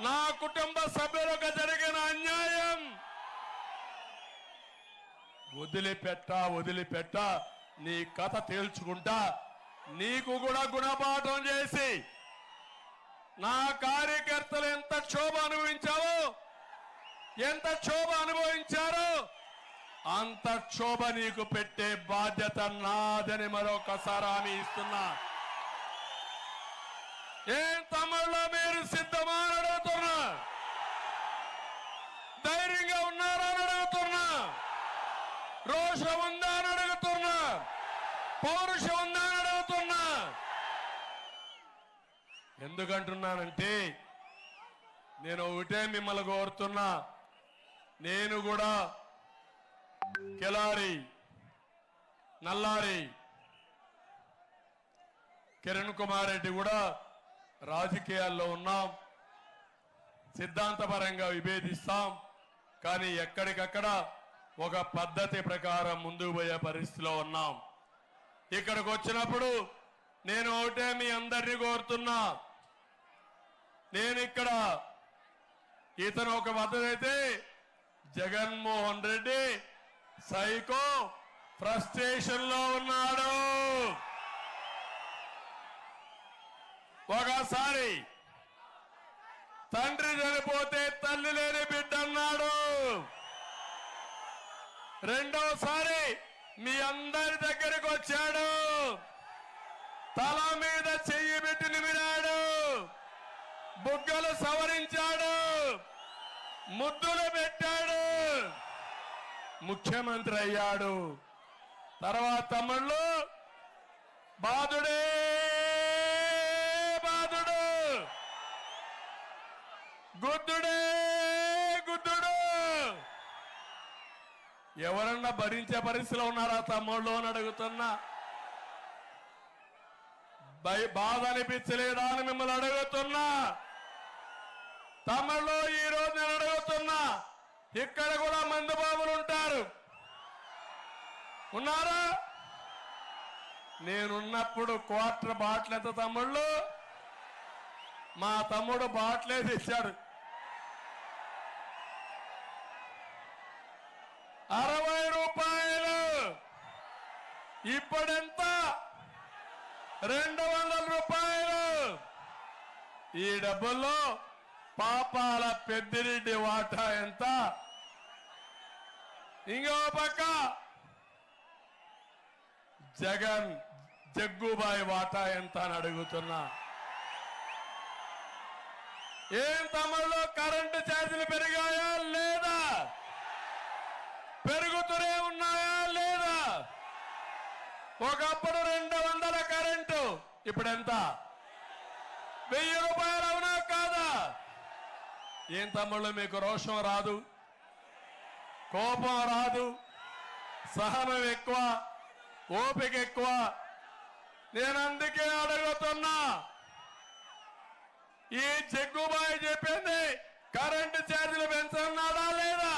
నా కుటుంబ సభ్యులకు జరిగిన అన్యాయం. వదిలిపెట్ట వదిలిపెట్ట నీ కథ తేల్చుకుంటా నీకు కూడా గుణపాఠం చేసి నా కార్యకర్తలు ఎంత క్షోభ అనుభవించావో ఎంత క్షోభ అనుభవించారో అంత క్షోభ నీకు పెట్టే బాధ్యత నాదని మరొకసారి హామీ ఇస్తున్నా. ఏం తమ్ముళ్ళు మీరు సిద్ధమా అని అడుగుతున్నా ధైర్యంగా ఉన్నారా అని అడుగుతున్నా రోషం ఉందా అని అడుగుతున్నా. పౌరుషం ఉందా అని అడుగుతున్నా. ఎందుకంటున్నానంటే నేను ఒకటే మిమ్మల్ని కోరుతున్నా. నేను కూడా కెలారి నల్లారి కిరణ్ కుమార్ రెడ్డి కూడా రాజకీయాల్లో ఉన్నాం. సిద్ధాంతపరంగా విభేదిస్తాం. కానీ ఎక్కడికక్కడ ఒక పద్ధతి ప్రకారం ముందుకు పోయే పరిస్థితిలో ఉన్నాం. ఇక్కడికి వచ్చినప్పుడు నేను ఒకటే మీ అందరినీ కోరుతున్నా. నేను ఇక్కడ ఇతను ఒక పద్ధతి అయితే జగన్మోహన్ రెడ్డి సైకో ఫ్రస్ట్రేషన్లో ఉన్నాడు. ఒకసారి తండ్రి చనిపోతే తల్లి లేని బిడ్డ అన్నాడు. రెండోసారి మీ అందరి దగ్గరికి వచ్చాడు. తల మీద చెయ్యి పెట్టి నిమిరాడు. బుగ్గలు సవరించాడు. ముద్దులు పెట్టాడు. ముఖ్యమంత్రి అయ్యాడు. తర్వాత తమ్ముళ్ళు బాధుడే బాధుడు గుద్దుడే గుద్దుడు ఎవరన్నా భరించే పరిస్థితిలో ఉన్నారా తమ్ముళ్ళు అని అడుగుతున్నా? భయ బాధ అనిపించలేదా అని మిమ్మల్ని అడుగుతున్నా. తమిళలో ఈ రోజు నేను అడుగుతున్నా ఇక్కడ కూడా మందు బాబులు ఉంటారు. ఉన్నారా? నేనున్నప్పుడు క్వార్టర్ బాటిల్ ఎంత తమ్ముళ్ళు? మా తమ్ముడు బాటిలే తెచ్చాడు అరవై రూపాయలు ఇప్పుడెంత రెండు వందల రూపాయలు. ఈ డబ్బుల్లో పాపాల పెద్దిరెడ్డి వాటా ఎంత? ఇంకో పక్క జగన్ జగ్గుబాయి వాటా ఎంత అని అడుగుతున్నా. ఏం తమలో కరెంటు ఛార్జీలు పెరిగాయా లేదా? ఒకప్పుడు రెండు వందల కరెంటు. ఇప్పుడు ఎంత వెయ్యి రూపాయలు అవునా కాదా? ఏం తమ్ముళ్ళు మీకు రోషం రాదు? కోపం రాదు? సహనం ఎక్కువ? ఓపిక ఎక్కువ? నేను అందుకే అడుగుతున్నా. ఈ జగ్గుబాయి చెప్పింది కరెంటు ఛార్జీలు పెంచన్నాడా లేదా?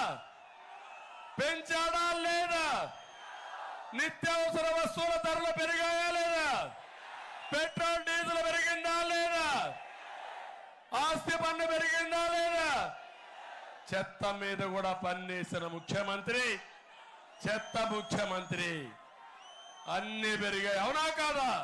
పెంచాడా లేదా? నిత్యావసర వస్తువుల ధరలు పెరిగాయా లేదా పెట్రోల్ డీజిల్ పెరిగిందా లేదా? ఆస్తి పన్ను పెరిగిందా లేదా? చెత్త మీద కూడా పన్నేసిన ముఖ్యమంత్రి చెత్త ముఖ్యమంత్రి. అన్ని పెరిగాయి. అవునా కాదా?